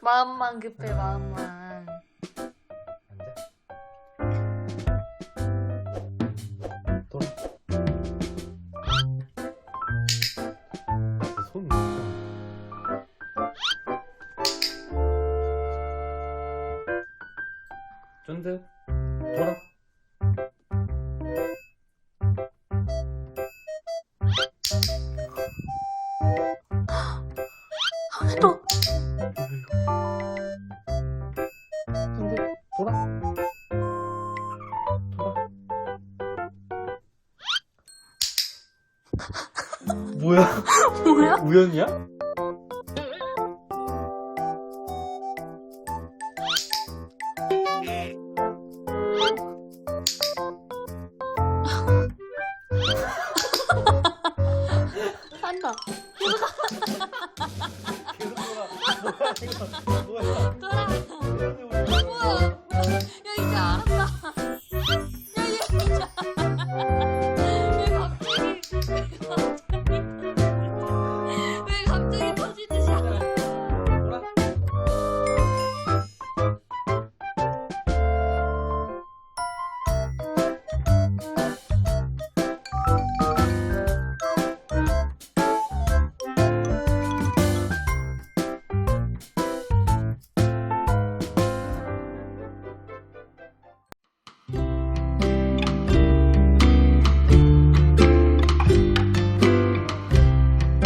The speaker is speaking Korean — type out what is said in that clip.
마음만 급해 마음만. 쫀득. 돌아. 또 쫀득. 돌아. 돌아. 뭐야? 뭐야? 우연이야? 한다. 계속 돌아. 뭐야 이거? 뭐야? 돌아. 우와.